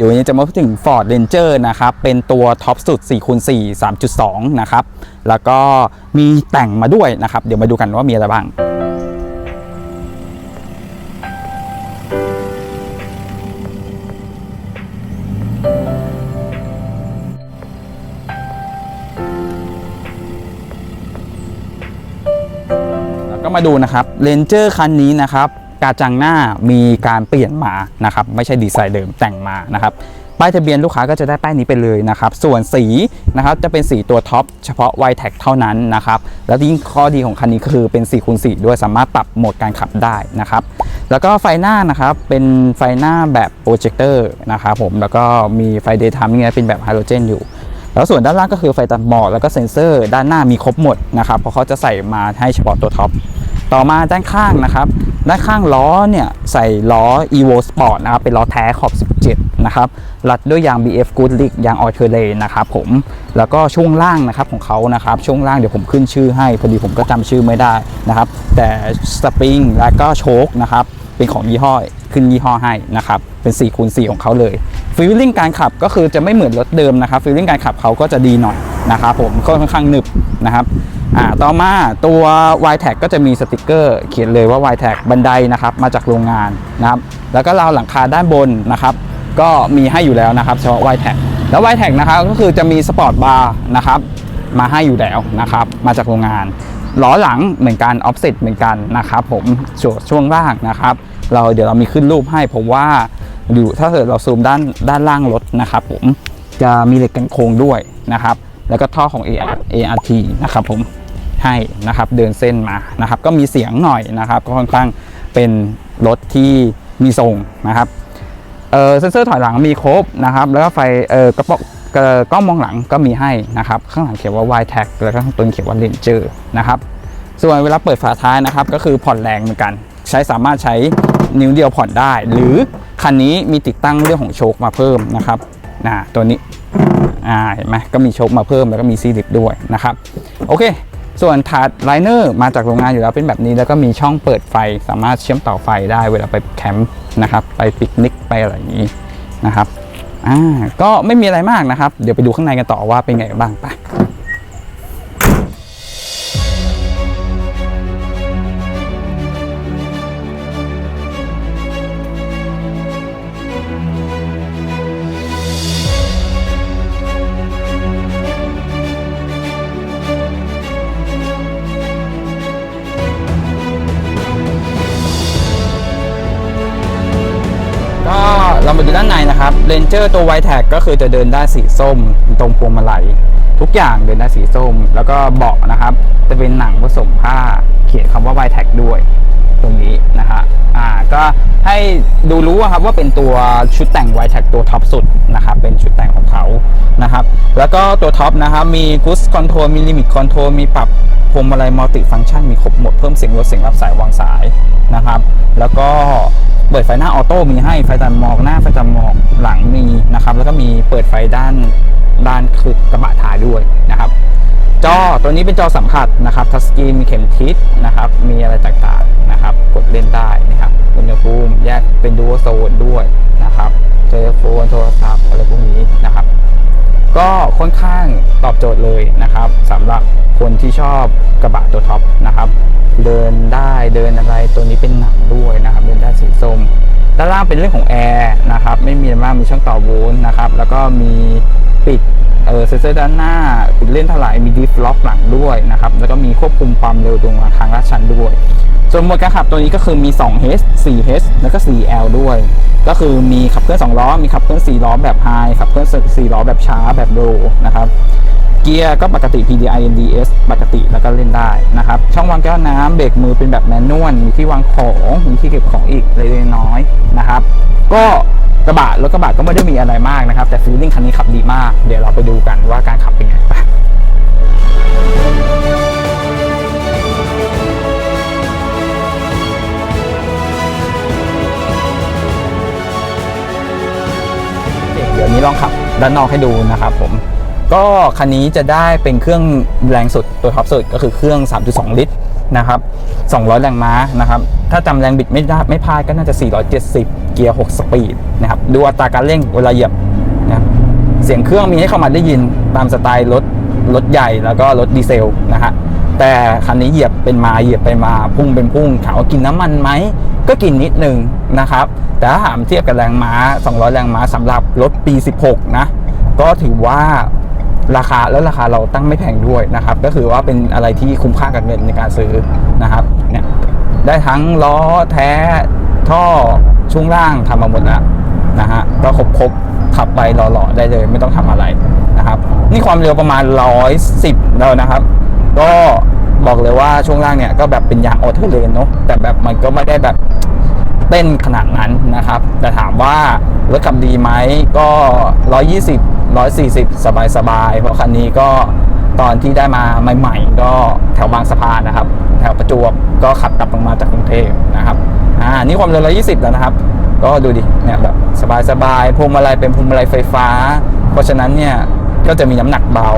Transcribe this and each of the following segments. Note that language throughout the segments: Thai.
เดี๋ยววันนี้จะมาพูดถึง Ford Ranger นะครับ เป็นตัวท็อปสุด4คูณ4 3.2 นะครับ แล้วก็มีแต่งมาด้วยนะครับ เดี๋ยวมาดูกันว่ามีอะไรบ้าง แล้วก็มาดูนะครับเรนเจอร์คันนี้นะครับ กาจังหน้ามีการเปลี่ยนมานะครับไม่ใช่ดีไซน์เดิมแต่งมานะครับป้ายทะเบียนลูกค้าก็จะได้ป้ายนี้ไปเลยนะครับ ส่วนสีนะครับจะเป็นสีตัวท็อปเฉพาะ y t e c เท่านั้นนะครับ แล้วยิ่งข้อดีของคันนี้คือเป็น4คูณ4ด้วยสามารถปรับโหมดการขับได้นะครับ แล้วก็ไฟหน้านะครับเป็นไฟหน้าแบบโปรเจคเตอร์นะครับผมแล้วก็มีไฟเดย์ไทมิ่งเป็นแบบไฮโดรเจนอยู่ แล้วส่วนด้านล่างก็คือไฟตัดหมอกแล้วก็เซ็นเซอร์ ด้านหน้ามีครบหมดนะครับเพราะเขาจะใส่มาให้เฉพาะตัวท็อป ต่อมาด้านข้างนะครับ ด้านข้างล้อเนี่ยใส่ล้อ evo sport นะครับ เป็นล้อแท้ขอบ 17 นะครับรัดด้วยยาง bf good l i g ยาง a l t e r l a y นะครับผม แล้วก็ช่วงล่างนะครับของเขานะครับ ช่วงล่างเดี๋ยวผมขึ้นชื่อให้ พอดีผมก็จำชื่อไม่ได้นะครับ แต่สปริงและก็โชคนะครับ เป็นของยี่ห้อขึ้นยี่ห้อให้นะครับ เป็น4คูณ4ของเขาเลยฟีลลิ่งการขับก็คือจะไม่เหมือนรถเดิมนะครับฟีลลิ่งการขับเขาก็จะดีหน่อยนะครับผมก็ค่อนข้างหนึบนะครับ อ่าต่อมาตัว y t a g ก็จะมีสติกเกอร์ เขียนเลยว่า y t a g บันไดนะครับมาจากโรงงานนะครับแล้วก็ราวหลังคาด้านบนนะครับก็มีให้อยู่แล้วนะครับเฉพาะ y t a g แล้ว y t a g นะครับก็คือจะมีสปอร์ตบาร์นะครับมาให้อยู่แล้วนะครับมาจากโรงงานล้อหลังเหมือนกันออฟเซตเหมือนกันนะครับผมส่วนช่วงล่างนะครับ เราเดี๋ยวเรามีขึ้นรูปให้ผมว่าอยู่ถ้าเกิดเราซูมด้านด้านล่างรถนะครับผมจะมีเหล็กกันโครงด้วยนะครับ แล้วก็ท่อของ ART นะครับผม ให้นะครับเดินเส้นมานะครับก็มีเสียงหน่อยนะครับก็ค่อนข้างเป็นรถที่มีทรงนะครับเซนเซอร์ถอยหลังมีครบนะครับแล้วก็ไฟเออกระป๋องกล้องมองหลังก็มีให้นะครับข้างหลังเขียนว่า y t a g แล้วก็ข้างต้นเขียนว่า Ranger นะครับส่วนเวลาเปิดฝาท้ายนะครับก็คือผ่อนแรงเหมือนกัน ใช้สามารถใช้นิ้วเดียวผ่อนได้ หรือคันนี้มีติดตั้งเรื่องของโชคมาเพิ่มนะครับนะตัวนี้อ่าเห็นไหมก็มีโชคมาเพิ่มแล้วก็มีซีลิปด้วยนะครับโอเค ส่วนถาดไลเนอร์มาจากโรงงานอยู่แล้วเป็นแบบนี้ แล้วก็มีช่องเปิดไฟสามารถเชื่อมต่อไฟได้เวลาไปแคมป์นะครับ ไปปิกนิกไปอะไรอย่างนี้นะครับอ่าก็ไม่มีอะไรมากนะครับ เดี๋ยวไปดูข้างในกันต่อว่าเป็นไงบ้างไป เจอร์ตัวไวแท็กก็คือจะเดินได้สีส้ม ตรงพวงมาลัยทุกอย่างเดินได้สีส้ม แล้วก็เบาะนะครับ จะเป็นหนังผสมผ้าเขียนคำว่าไวแท็กด้วยตรงนี้นะฮะอ่าก็ให้ดูรู้ครับว่าเป็นตัวชุดแต่งไวแท็กตัวท็อปสุดนะครับเป็นชุดแต่งของเขานะครับแล้วก็ตัวท็อปนะครับมีกูสคอนโทรลมีลิมิตคอนโทรลมีปรับ พวงมาลัยมัลติฟังก์ชันมีครบหมดเพิ่มเสียงลดเสียงรับสายวางสายนะครับ แล้วก็เปิดไฟหน้าออโต้มีให้ไฟตัดหมอกหน้าไฟตัดหมอกหลังมีนะครับ แล้วก็มีเปิดไฟด้านด้านคือกระบะท้ายด้วยนะครับ จอตัวนี้เป็นจอสัมผัสนะครับทัชสกรีนมีเข็มทิศนะครับ มีอะไรต่างๆนะครับ กดเล่นได้นะครับอุณหภูมิแยกเป็นดูโซนด้วยนะครับเทเลโฟนโทรศัพท์อะไรพวกนี้นะครับ ก็ค่อนข้างตอบโจทย์เลยนะครับสำหรับคนที่ชอบกระบะตัวท็อปนะครับเดินได้เดินอะไรตัวนี้เป็นหนังด้วยนะครับเดินได้สีส้มด้านล่างเป็นเรื่องของแอร์นะครับไม่มีอะไรมากมีช่องต่อโวลต์นะครับแล้วก็มีปิดเออเซนเซอร์ด้านหน้าปิดเล่นถลายมีดิฟล็อกหลังด้วยนะครับแล้วก็มีควบคุมความเร็วตรงทางลาดชันด้วยส่วนโหมดการขับตัวนี้ก็คือมี 2H 4H แล้วก็ 4L ด้วย ก็คือมีขับเคลื่อน2ล้อ มีขับเคลื่อน4ล้อแบบไฮขับเคลื่อน4ล้อแบบช้าแบบโลนะครับ เกียร์ก็ปกติ PDI NDS ปกติแล้วก็เล่นได้นะครับ ช่องวางแก้วน้ำเบรกมือเป็นแบบแมนนวล มีที่วางของ มีที่เก็บของอีกเล็กน้อยนะครับ ก็กระบะรถกระบะก็ไม่ได้มีอะไรมากนะครับ แต่ฟีลลิ่งคันนี้ขับดีมาก เดี๋ยวเราไปดูกันว่าการขับเป็นไงไป นี้ลองขับด้านนอกให้ดูนะครับผมก็คันนี้จะได้เป็นเครื่องแรงสุดตัวท็อปสุดก็คือเครื่อง 3.2 ลิตรนะครับ200 แรงม้านะครับถ้าจำแรงบิดไม่ได้ไม่พลาดก็น่าจะ 470 เกียร์ 6 สปีดนะครับดูอัตราการเร่งเวลาเหยียบนะบเสียงเครื่องมีให้เข้ามาได้ยินตามสไตล์รถรถใหญ่แล้วก็รถดีเซลนะฮะแต่คันนี้เหยียบเป็นมาเหยียบไปมาพุ่งเป็นพุ่งถามว่ากินน้ำมันไหม ก็กินนิดนึงนะครับ แต่ถ้าถามเทียบกับแรงม้า 200 แรงม้าสำหรับรถปี 16 นะ ก็ถือว่าราคาแล้วราคาเราตั้งไม่แพงด้วยนะครับ ก็คือว่าเป็นอะไรที่คุ้มค่ากับเงินในการซื้อนะครับเนี่ยได้ทั้งล้อแท้ท่อช่วงล่างทำมาหมดแล้วนะฮะก็ครบครบๆขับไปหล่อๆได้เลยไม่ต้องทำอะไรนะครับ นี่ความเร็วประมาณ 110แล้วนะครับ ก็ บอกเลยว่าช่วงล่างเนี่ยก็แบบเป็นยางออเทอร์เลนเนาะแต่แบบมันก็ไม่ได้แบบเต้นขนาดนั้นนะครับ แต่ถามว่ารถขับดีไหมก็ 120 140 สบายๆเพราะคันนี้ก็ตอนที่ได้มาใหม่ ๆ ก็แถวบางสะพานนะครับ แถวประจวบก็ขับกลับลงมาจากกรุงเทพนะครับอ่านี่ความเร็ว 120 แล้วนะครับ ก็ดูดิเนี่ยแบบสบายๆพวงมาลัยเป็นพวงมาลัยไฟฟ้า เพราะฉะนั้นเนี่ย ก็จะมีน้ำหนักเบา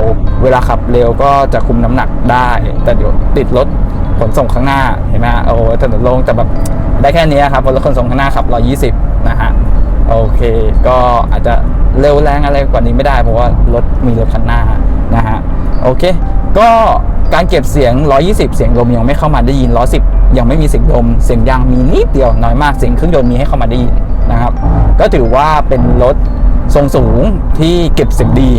เวลาขับเร็วก็จะคุมน้ำหนักได้ แต่เดี๋ยวติดรถขนส่งข้างหน้าเห็นไหมโอ้ถนนโล่งแต่แบบได้แค่นี้ครับเพราะรถขนส่งข้างหน้าขับ 120 นะฮะโอเคก็อาจจะเร็วแรงอะไรกว่านี้ไม่ได้ เพราะว่ารถมีรถคันหน้านะฮะโอเค ก็การเก็บเสียง 120 เสียงลมยังไม่เข้ามาได้ยิน 110 ยังไม่มีเสียงลมเสียงยางมีนิดเดียวน้อยมากเสียงเครื่องยนต์มีให้เข้ามาได้ยินนะครับ ก็ถือว่าเป็นรถทรงสูงที่เก็บเสียงดี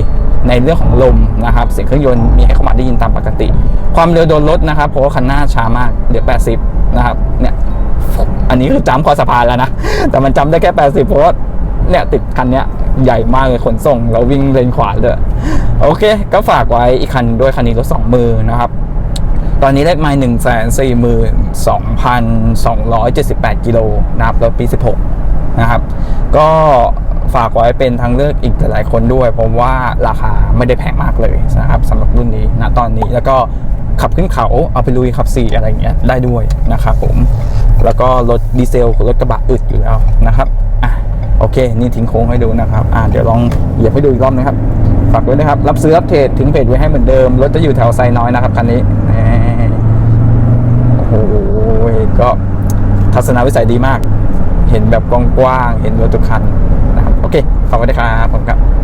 ในเรื่องของลมนะครับเสียงเครื่องยนต์มีให้เข้ามาได้ยินตามปกติ ความเร็วโดนลดนะครับเพราะว่าคันหน้าช้ามากเหลือ 80 นะครับเนี่ยอันนี้คือจำคอสะพานแล้วนะ แต่มันจำได้แค่ 80 เพราะว่าเนี่ยติดคันเนี้ยใหญ่มากเลยขนส่ง เราวิ่งเลนขวาเลยโอเค ก็ฝากไว้อีกคันด้วยคันนี้รถสองมือนะครับ ตอนนี้เลขไมล์หนึ่งแสนสี่หมื่นสองพันสองร้อยเจ็ดสิบแปดกิโลนะครับรถปีสิบหกนะครับ ก็ ฝากไว้เป็นทางเลือกอีกหลายคนด้วย เพราะว่าราคาไม่ได้แพงมากเลยนะครับสำหรับรุ่นนี้ณตอนนี้แล้วก็ขับขึ้นเขาเอาไปลุยขับสี่อะไรอย่างเงี้ยได้ด้วยนะครับผม แล้วก็รถดีเซลรถกระบะอึดอยู่แล้วนะครับอะโอเค นี่ทิ้งโค้งให้ดูนะครับอะเดี๋ยวลองเหยียบให้ดูอีกรอบนะครับฝากด้วยนะครับ รับซื้อรับเทรดทิ้งเพจไว้ให้เหมือนเดิม รถจะอยู่แถวไซน้อยนะครับคันนี้ โอ้โหก็ทัศนวิสัยดีมาก เห็นแบบกว้างๆเห็นรถทุกคัน โอเคฝากไว้ด้วยครับผมครับ